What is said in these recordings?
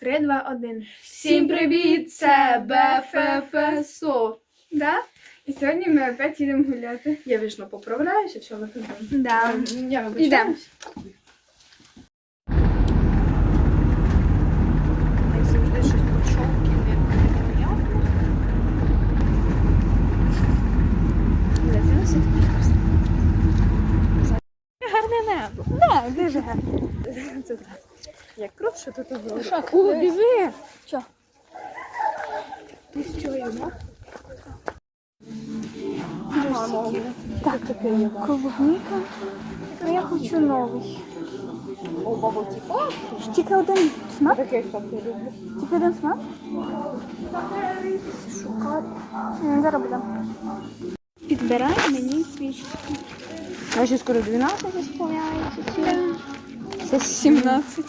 Три, два, один. Всім привіт, це БФФСО. Да? І сьогодні ми опять їдемо гуляти. Я вічно поправляюся, все виходимо. Да. Я Ідемо. вибачаюсь. Як завжди щось по шовки непонятно. Гарне небо. Да, дуже гарно. Це так. Як що тут було. Що, О, диви! Що? З чого його? Так, клубніка. А я хочу новий. О, бабуці. О, Тільки один смак? такий я люблю. Тільки один смак? Шукати. Зараз будемо. Підбирай мені свічки. А ще скоро 12 ісполняється. Це 17.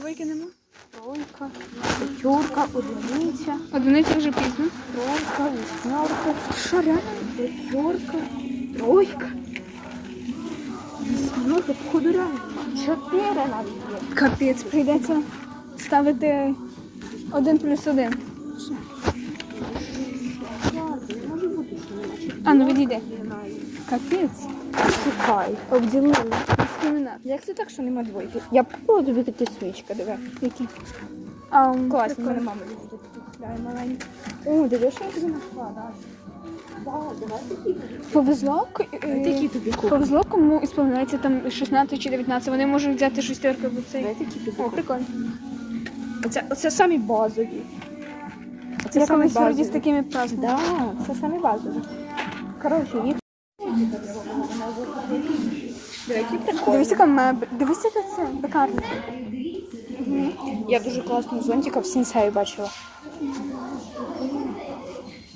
Двойки нема? Тройка, п'ятерка, одиниця, Одиниця вже пізно. тройка, вісьмерка, Що реально? п'ятерка, тройка. Вісьмерка, походу реально. Чотири навіть є. Капець, прийдеться ставити один плюс один. А, ну відійди. Капець. Шукай. Обділили. Дискримінат. Як це так, що нема двойки? Я купила тобі такі свічки, диви. Які? М, Класні, прикольно. мене мама любить такі маленькі. О, диви, що я тобі знайшла, да. Повезло, е, Такі тобі повезло, кому ісповняється там 16 чи 19. Вони можуть взяти шестерку або цей. Такі тобі О, прикольно. Оце, оце самі базові. Оце Я самі колись вроді з базові. такими праздниками. Да, це самі базові. Коротше, їх. Дивись, яка мебель. Дивись, яка це пекарня. Я дуже класного зонтика в Сінсеї бачила.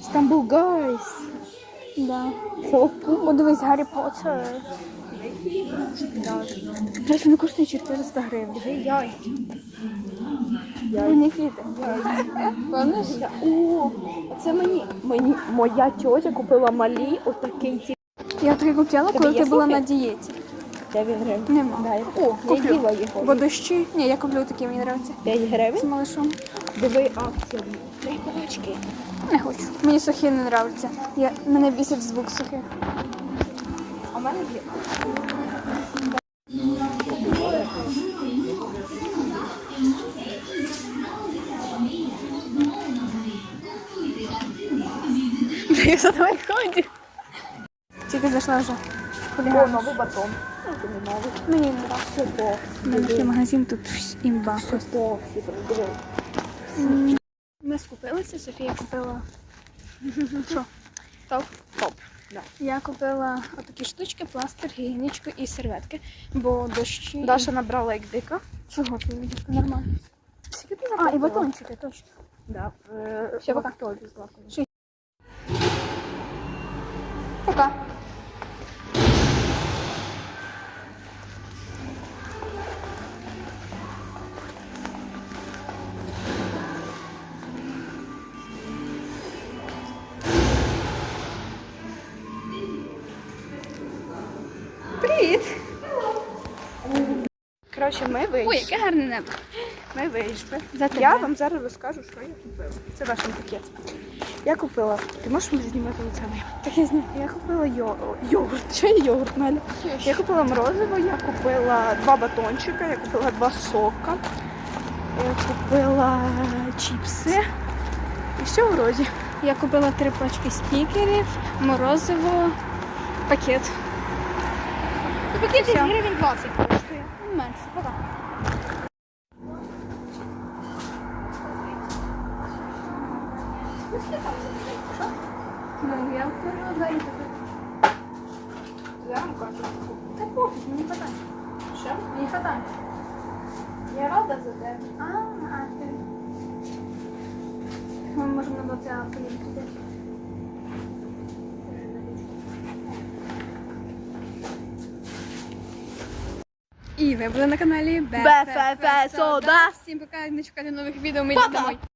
Стамбул Гайс. Да. О, дивись, Гаррі Поттер. Десь вони коштує 400 гривень. Помниш? О, це мені. Мені моя тьотя купила малі отакий. Я таке купила, коли ти була на дієті. 9 гривень. Нема. Дай. О, куплю. їла його. Бо дощі. Ні, я куплю такі, мені подобається. 5 З гривень. малышом. Диви акція. Три пачки. Не хочу. Мені сухі не подобаються. Я, мене бісить звук сухих. А в мене є. Я за твої ході. Тільки зайшла вже. О, новий батон. Ну, не новий. Мені не нравиться. Супо. Магазин тут імба. Супо. Ми скупилися, Софія купила. Що? Топ? Топ. Да. Я купила отакі штучки, пластир, гігієнічку і серветки, бо дощі. Даша набрала як дика. Чого ти дівка? Нормально. Скільки ти А, і батончики, точно. Да. Все, пока. Пока. Привіт! Коротше, ми вийшли. Ой, яке гарне небо. Ми вийшли. Я вам зараз розкажу, що я купила. Це ваш пакет. Я купила. Ти можеш мене знімати лице моє? Таке з Я купила йо... йогурт. Що є йогурт, Неля? Я купила морозиво, я купила два батончика, я купила два сока, я купила чіпси. І все вроді. Я купила три пачки стікерів, морозиво, пакет. Ну, пакет Все. гривень 20 коштує. Менше, пока. Ну, я вкладаю Я вам кажу. Та пофіг, мені хватає. Що? Мені хватає. Я рада за тебе. А, а ти. Ми можемо на це І ви були на каналі БФФ Сода. Всім пока, не чекайте нових відео, ми йдемо.